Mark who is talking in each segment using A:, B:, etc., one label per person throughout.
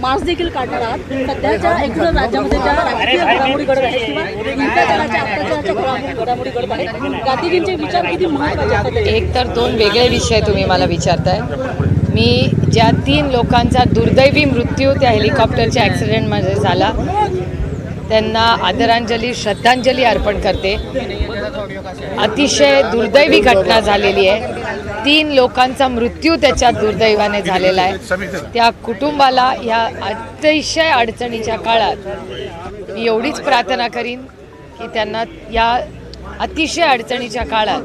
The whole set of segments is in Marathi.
A: मार्च देखील काढणार आहात. सध्याच्या एकूण राज्यामध्ये ज्या राजकीय घडामोडी घडत आहेत किंवा हिंसाचाराच्या अत्याचाराच्या घडामोडी घडत आहेत गांधीजींचे विचार किती महत्त्वाचे असतात
B: एक तर दोन वेगळे विषय तुम्ही मला विचारताय. मी ज्या तीन लोकांचा दुर्दैवी मृत्यू त्या हेलिकॉप्टरच्या ॲक्सिडेंटमध्ये झाला त्यांना आदरांजली श्रद्धांजली अर्पण करते. अतिशय दुर्दैवी घटना झालेली आहे. तीन लोकांचा मृत्यू त्याच्यात दुर्दैवाने झालेला आहे. त्या कुटुंबाला या अतिशय अडचणीच्या काळात मी एवढीच प्रार्थना करीन की त्यांना या अतिशय अडचणीच्या काळात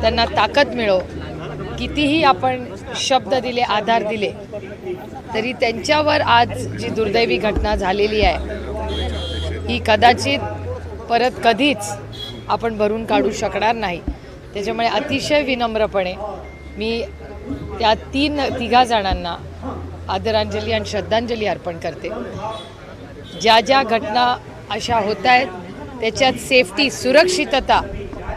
B: त्यांना ताकद मिळो. कितीही आपण शब्द दिले आधार दिले तरी त्यांच्यावर आज जी दुर्दैवी घटना झालेली आहे ही कदाचित परत कधीच आपण भरून काढू शकणार नाही. त्याच्यामुळे अतिशय विनम्रपणे मी त्या तीन तिघा जणांना आदरांजली आणि श्रद्धांजली अर्पण करते. ज्या ज्या घटना अशा होत आहेत त्याच्यात सेफ्टी सुरक्षितता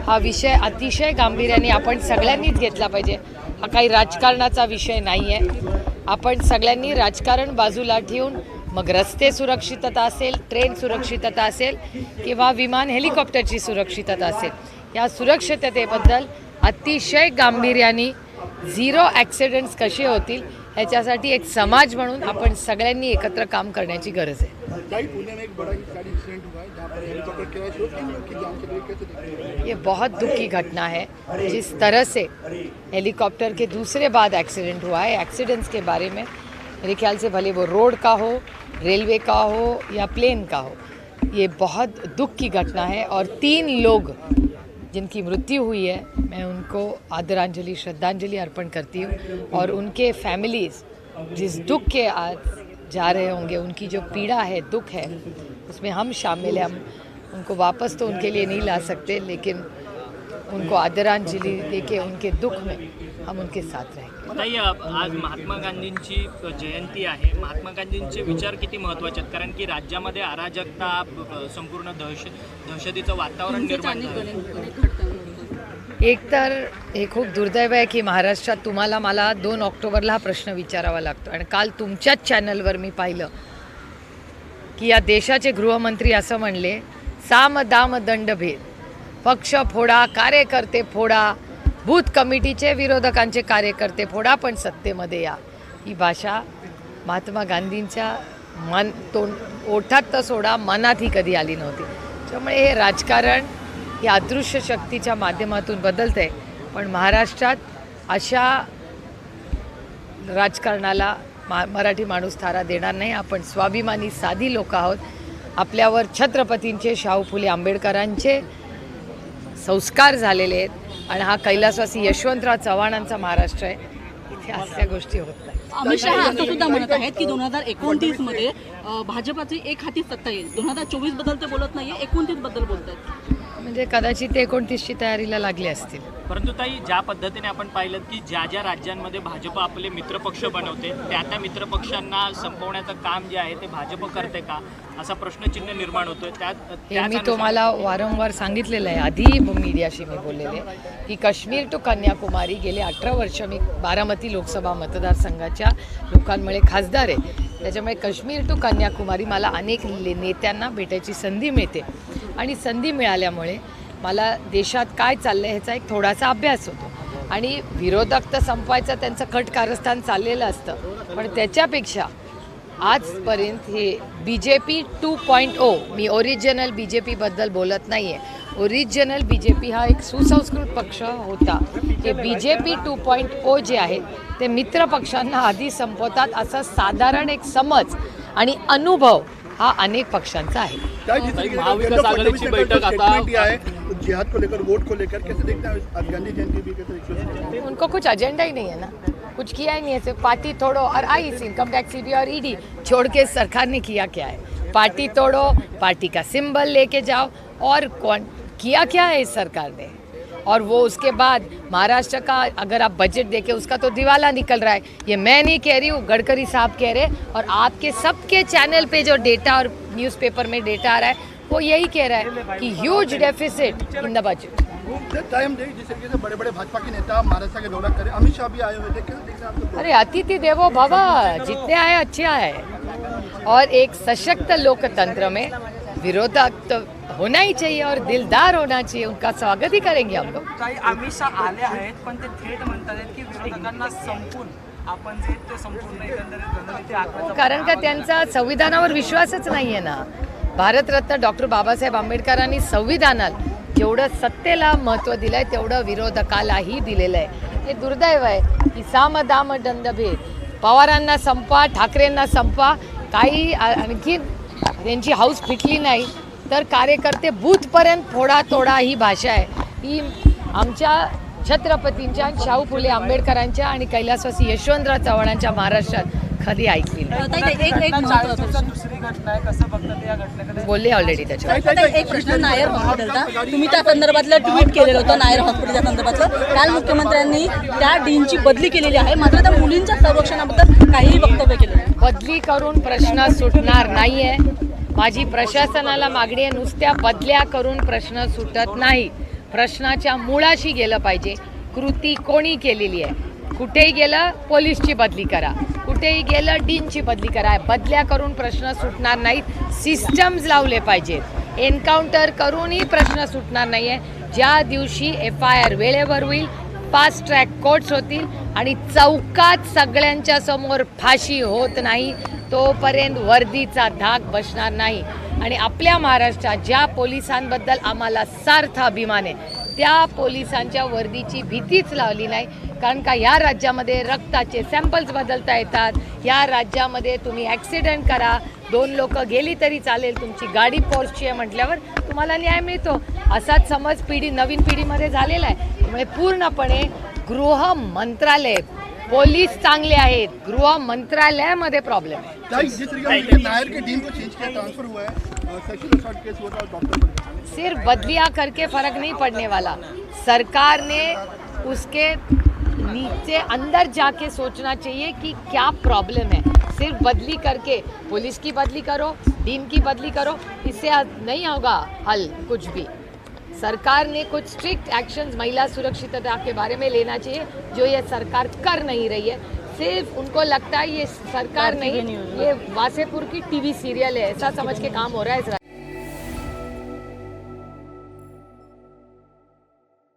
B: हा विषय अतिशय गांभीर्याने आपण सगळ्यांनीच घेतला पाहिजे. हा काही राजकारणाचा विषय नाही आहे आपण सगळ्यांनी राजकारण बाजूला ठेवून मग रस्ते सुरक्षितता असेल ट्रेन सुरक्षितता असेल किंवा विमान हेलिकॉप्टरची सुरक्षितता असेल या सुरक्षिततेबद्दल अतिशय गांभीर्याने झिरो ॲक्सिडेंट्स कसे होतील ह्याच्यासाठी एक समाज म्हणून आपण सगळ्यांनी एकत्र काम करण्याची गरज आहे. ये बहुत दुख की घटना है जिस तरह से हेलीकॉप्टर के दूसरे बाद एक्सीडेंट हुआ है। एक्सीडेंट्स के बारे में मेरे ख्याल से भले वो रोड का हो रेलवे का हो या प्लेन का हो ये बहुत दुख की घटना है और तीन लोग जिनकी मृत्यु हुई है, मैं उनको आदरांजलि, श्रद्धांजलि अर्पण करती हूँ और उनके फैमिलीज़ जिस दुख के आज जा रहे होंगे, उनकी जो पीड़ा है, दुख है, उसमें हम शामिल हैं। हम उनको वापस तो उनके लिए नहीं ला सकते, लेकिन उनको आदरांजलि देके उनके दुख में हम उनके साथ रहेंगे।
C: ताई आज महात्मा गांधींची जयंती आहे. महात्मा गांधींचे विचार किती महत्त्वाचे आहेत? कारण की राज्यामध्ये अराजकता संपूर्ण दहशत दहशतीचं वातावरण निर्माण.
B: एक तर हे खूप दुर्दैव आहे की महाराष्ट्रात तुम्हाला मला दोन ऑक्टोबरला हा प्रश्न विचारावा लागतो. आणि काल तुमच्याच चॅनलवर मी पाहिलं की या देशाचे गृहमंत्री असं म्हणले साम दाम दंडभेद पक्ष फोडा कार्यकर्ते फोडा बूथ कमिटीचे विरोधकांचे कार्यकर्ते फोडा पण सत्तेमध्ये या. ही भाषा महात्मा गांधींच्या मन तोंड ओठात तर सोडा मनातही कधी आली नव्हती. त्यामुळे हे राजकारण ही अदृश्य शक्तीच्या माध्यमातून बदलतं आहे पण महाराष्ट्रात अशा राजकारणाला मा मराठी माणूस थारा देणार नाही. आपण स्वाभिमानी साधी लोक आहोत. आपल्यावर छत्रपतींचे शाहू फुले आंबेडकरांचे संस्कार झालेले आहेत आणि हा कैलासवासी यशवंतराव चव्हाणांचा महाराष्ट्र आहे. इथे अशा गोष्टी होत नाही.
A: अमित शहा असं सुद्धा म्हणत आहेत की दोन हजार एकोणतीसमध्ये भाजपाची एक हाती सत्ता येईल. दोन हजार चोवीसबद्दल ते बोलत नाहीये एकोणतीसबद्दल बोलत आहेत
B: म्हणजे कदाचित एकोणतीसची तयारीला लागले असतील.
C: परंतु ताई ज्या पद्धतीने आपण पाहिलं की ज्या ज्या राज्यांमध्ये भाजप आपले मित्रपक्ष बनवते त्या त्या मित्रपक्षांना संपवण्याचं काम जे आहे ते भाजप करते का? असा प्रश्नचिन्ह निर्माण होतोय. त्यात
B: हे मी तुम्हाला वारंवार सांगितलेलं आहे. आधी मीडियाशी मी बोललेले की काश्मीर टू कन्याकुमारी गेले अठरा वर्ष मी बारामती लोकसभा मतदारसंघाच्या लोकांमुळे खासदार आहे. त्याच्यामुळे काश्मीर टू कन्याकुमारी मला अनेक नेत्यांना भेटायची संधी मिळते. आणि संधी मिळाल्यामुळे मला देशात काय चाललं आहे ह्याचा एक थोडासा अभ्यास होतो. आणि विरोधक तर संपवायचं त्यांचं खट कारस्थान चाललेलं असतं. पण त्याच्यापेक्षा आजपर्यंत हे B J P two point O मी ओरिजिनल बी जे पीबद्दल बोलत नाही आहे ओरिजिनल बी जे पी हा एक सुसंस्कृत पक्ष होता. हे B oh J P two point O जे आहे ते मित्रपक्षांना आधी संपवतात. असा साधारण एक समज आणि अनुभव हा अनेक पक्षांचा आहे.
D: क्या जिस तरीके से
E: महाविकास
D: फडणवीस
E: आघाडीची
D: ने
E: बैठक
D: कल जो
E: आता-
D: statement दिया है जिहाद को लेकर वोट को लेकर कैसे देखते हैं आज गांधी जयंती भी कैसे देखते हैं?
B: उनको कुछ एजेंडा ही नहीं है ना। कुछ किया ही नहीं है सिर्फ पार्टी तोड़ो और आई इनकम टैक्स सीबी और ईडी छोड़ के सरकार ने किया क्या है? पार्टी तोड़ो पार्टी का सिंबल लेके जाओ और कौन किया क्या है इस सरकार ने? और वो उसके बाद महाराष्ट्र का अगर आप बजट देखें उसका तो दिवाला निकल रहा है। ये मैं नहीं कह रही हूँ गडकरी साहब कह रहे हैं और आपके सबके चैनल पे जो डेटा और न्यूज़पेपर में डेटा आ रहा है वो यही कह रहा है कि huge deficit in the budget
D: time दे जिस तरीके से बड़े बड़े भाजपा के नेता महाराष्ट्र के दौरा करें। अमित शाह भी आए हुए थे
B: अरे अतिथि देवो भव जितने आए अच्छे आए। और एक सशक्त लोकतंत्र में विरोधक तो होना ही चाहिए और दिलदार होना चाहिए उनका स्वागत ही करेंगे हम लोग।
E: काही आले आहेत पण ते थेट म्हणतात की विरोधकांना संपून आपण जे ते संपूर्ण एकंदरीत रणनीती आखण्याचा
B: कारण का त्यांचा संविधानावर विश्वासच नाही आहे ना. भारतरत्न डॉक्टर बाबासाहेब आंबेडकरांनी संविधानात जेवढं सत्तेला महत्त्व दिलं आहे तेवढं विरोधकालाही दिलेलं आहे. हे दुर्दैव आहे. की साम दाम दंडभेद पवारांना संपा ठाकरेंना संपा काही आणखी त्यांची हाऊस फिटली नाही तर कार्यकर्ते बूथपर्यंत फोडा तोडा ही भाषा आहे. ही आमच्या छत्रपतींच्या शाहू फुले आंबेडकरांच्या आणि कैलासवासी यशवंतराव चव्हाणांच्या महाराष्ट्रात कधी ऐकली नाही.
A: ताई, ताई, एक एक महत्त्वाचा
E: घटना दुसरी घटना आहे कसं बघतात या घटनेकडे?
B: बोलले ऑलरेडी त्याच्यावर.
A: आता एक प्रश्न नायर हॉस्पिटलचा तुम्ही त्या संदर्भातलं ट्विट केलेलं होतं नायर हॉस्पिटलच्या संदर्भातलं. काल मुख्यमंत्र्यांनी त्या डीनची बदली केलेली आहे. मात्र त्या मुलींच्या संरक्षणाबद्दल काहीही वक्तव्य केलं नाही.
B: बदली करून प्रश्न सुटणार नाही आहे माझी प्रशासनाला मागणी आहे नुसत्या बदल्या करून प्रश्न सुटत नाही. प्रश्नाच्या मुळाशी गेलं पाहिजे. कृती कोणी केलेली आहे? कुठेही गेलं पोलीसची बदली करा. कुठेही गेलं डीनची बदली करा. बदल्या करून प्रश्न सुटणार नाहीत. सिस्टम्स लावले पाहिजेत. एन्काउंटर करूनही प्रश्न सुटणार नाही आहे ज्या दिवशी एफ आय आर वेळेवर होईल फास्ट ट्रॅक कोर्ट्स होतील आणि चौकात सगळ्यांच्या समोर फाशी होत नाही तोपर्यंत वर्दीचा धाक बसणार नाही. आणि आपल्या महाराष्ट्रात ज्या पोलिसांबद्दल आम्हाला सार्थ अभिमान आहे त्या पोलिसांच्या वर्दीची भीतीच लावली नाही. कारण का या राज्यामध्ये रक्ताचे सॅम्पल्स बदलता येतात या राज्यामध्ये तुम्ही ॲक्सिडेंट करा दोन लोक गेली तरी चालेल तुमची गाडी पोर्सची आहे म्हटल्यावर तुम्हाला न्याय मिळतो. असाच समज पिढी नवीन पिढीमध्ये झालेला आहे. त्यामुळे पूर्णपणे गृह मंत्रालय. पोलीस चांगले आहेत. गृह मंत्रालयामध्ये प्रॉब्लेम आहे.
D: ताई, जिस तरीके से नायर के डीन को चेंज किया ट्रांसफ़र हुआ है सेक्शन असॉल्ट केस हुआ था डॉक्टर पर
B: सिर्फ़ बदलिया करके फ़र्क नहीं पड़ने वाला। सरकार ने उसके नीचे अंदर जाके सोचना चाहिए कि क्या प्रॉब्लम है। सिर्फ़ बदली करके पुलिस की बदली करो डीन की बदली करो इससे नहीं होगा हल कुछ भी। सरकार ने कुछ स्ट्रिक्ट एक्शंस महिला सुरक्षितता के बारे में लेना चाहिए जो ये सरकार कर नहीं रही है। सिर्फ़ उनको लगता है ये सरकार नहीं ये वासेपुर की टीवी सीरियल है। ऐसा समझ के काम हो रहा है